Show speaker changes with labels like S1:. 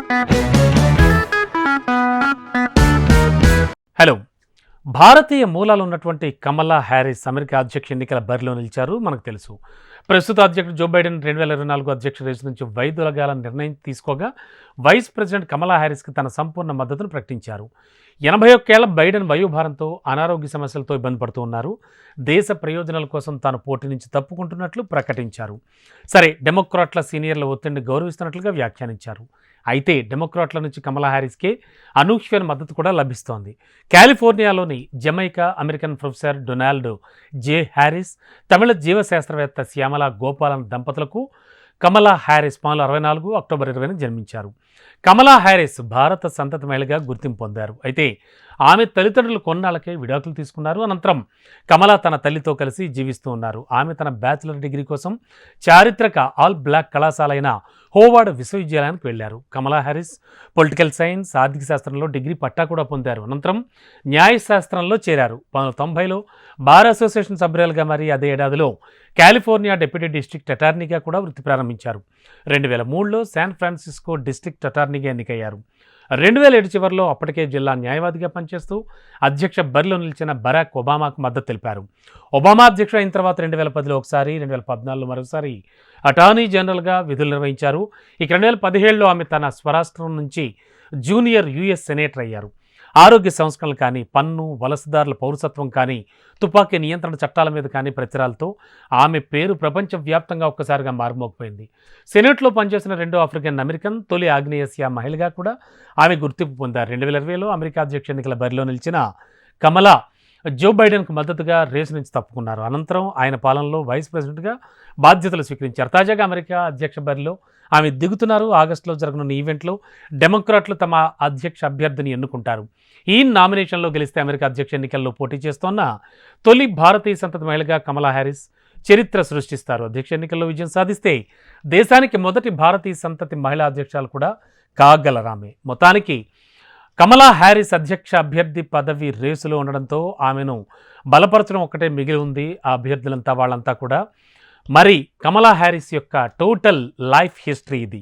S1: Música భారతీయ మూలాలు ఉన్నటువంటి కమలా Harris America అధ్యక్ష ఎన్నికల బరిలో నిలిచారు మనకు తెలుసు. ప్రస్తుత అధ్యక్షుడు జో బైడెన్ రెండు వేల ఇరవై నాలుగు అధ్యక్ష రేసు నుంచి వైదొలగాల నిర్ణయం తీసుకోగా వైస్ ప్రెసిడెంట్ కమలా హ్యారిస్కి తన సంపూర్ణ మద్దతును ప్రకటించారు. ఎనభై ఒక్కేళ్ళ బైడెన్ వయోభారంతో అనారోగ్య సమస్యలతో ఇబ్బంది పడుతూ ఉన్నారు. దేశ ప్రయోజనాల కోసం తాను పోటీ నుంచి తప్పుకుంటున్నట్లు ప్రకటించారు. సరే డెమోక్రాట్ల సీనియర్ల ఒత్తిడిని గౌరవిస్తున్నట్లుగా వ్యాఖ్యానించారు. అయితే డెమోక్రాట్ల నుంచి కమలా హ్యారిస్కే అనూహ్యమైన మద్దతు కూడా లభిస్తోంది. కాలిఫోర్నియాలోని Jamaica American professor Donald J Harris Tamil జీవశాస్త్రవేత్త Shyamala Gopalan దంపతులకు కమలా హ్యారిస్ పంతొమ్మిది అరవై నాలుగు అక్టోబర్ ఇరవైన జన్మించారు. కమలా హ్యారిస్ భారత సంతత మహిళగా గుర్తింపు పొందారు. అయితే ఆమె తల్లిదండ్రులు కొన్నాళ్ళకే విడాకులు తీసుకున్నారు. అనంతరం కమలా తన తల్లితో కలిసి జీవిస్తూ ఉన్నారు. ఆమె తన బ్యాచిలర్ డిగ్రీ కోసం చారిత్రక ఆల్ బ్లాక్ కళాశాల అయిన హోవార్డ్ విశ్వవిద్యాలయానికి వెళ్ళారు కమలా హ్యారిస్ పొలిటికల్ సైన్స్ ఆర్థిక శాస్త్రంలో డిగ్రీ పట్టా కూడా పొందారు. అనంతరం న్యాయశాస్త్రంలో చేరారు. పంతొమ్మిది తొంభైలో బార్ అసోసియేషన్ సభ్యురాలుగా మరి అదే ఏడాదిలో కాలిఫోర్నియా డిప్యూటీ డిస్ట్రిక్ట్ అటార్నీగా కూడా వృత్తి ప్రారంభించారు. రెండు వేల మూడులో శాన్ ఫ్రాన్సిస్కో డిస్ట్రిక్ట్ అటార్నీగా ఎన్నికయ్యారు. రెండు వేల ఏడు చివరిలో అప్పటికే జిల్లా న్యాయవాదిగా పనిచేస్తూ అధ్యక్ష బరిలో నిలిచిన బరాక్ ఒబామాకు మద్దతు తెలిపారు. ఒబామా అధ్యక్షుడు అయిన తర్వాత రెండు వేల పదిలో ఒకసారి రెండు వేల పద్నాలుగులో మరోసారి అటార్నీ జనరల్గా విధులు నిర్వహించారు. ఇక రెండు వేల పదిహేడులో ఆమె తన స్వరాష్ట్రం నుంచి జూనియర్ యుఎస్ సెనేటర్ అయ్యారు. ఆరోగ్య సంస్కరణలు కానీ పన్ను వలసదారుల పౌరసత్వం కానీ తుపాకీ నియంత్రణ చట్టాల మీద కానీ ప్రచారాలతో ఆమె పేరు ప్రపంచవ్యాప్తంగా ఒక్కసారిగా మారుమోగిపోయింది. సెనేట్లో పనిచేసిన రెండో ఆఫ్రికన్ అమెరికన్ తొలి ఆగ్నేయసియా మహిళగా కూడా ఆమె గుర్తింపు పొందారు. రెండు వేల ఇరవైలో అమెరికా అధ్యక్ష ఎన్నికల బరిలో నిలిచిన కమలా జో బైడెన్కు మద్దతుగా రేసు నుంచి తప్పుకున్నారు. అనంతరం ఆయన పాలనలో వైస్ ప్రెసిడెంట్గా బాధ్యతలు స్వీకరించారు. తాజాగా అమెరికా అధ్యక్ష బరిలో ఆమె దిగుతున్నారు. ఆగస్టులో జరగనున్న ఈవెంట్లో డెమోక్రాట్లు తమ అధ్యక్ష అభ్యర్థిని ఎన్నుకుంటారు. ఈ నామినేషన్లో గెలిస్తే అమెరికా అధ్యక్ష ఎన్నికల్లో పోటీ చేస్తోన్న తొలి భారతీయ సంతతి మహిళగా కమలా హ్యారిస్ చరిత్ర సృష్టిస్తారు. అధ్యక్ష ఎన్నికల్లో విజయం సాధిస్తే దేశానికి మొదటి భారతీయ సంతతి మహిళా అధ్యక్షాలు కూడా కాగలరామే. మొత్తానికి కమలా హ్యారిస్ అధ్యక్ష అభ్యర్థి పదవి రేసులో ఉండడంతో ఆమెను బలపరచడం ఒక్కటే మిగిలి ఉంది ఆ అభ్యర్థులంతా వాళ్ళంతా కూడా. మరి కమలా హ్యారిస్ యొక్క టోటల్ లైఫ్ హిస్టరీ ఇది.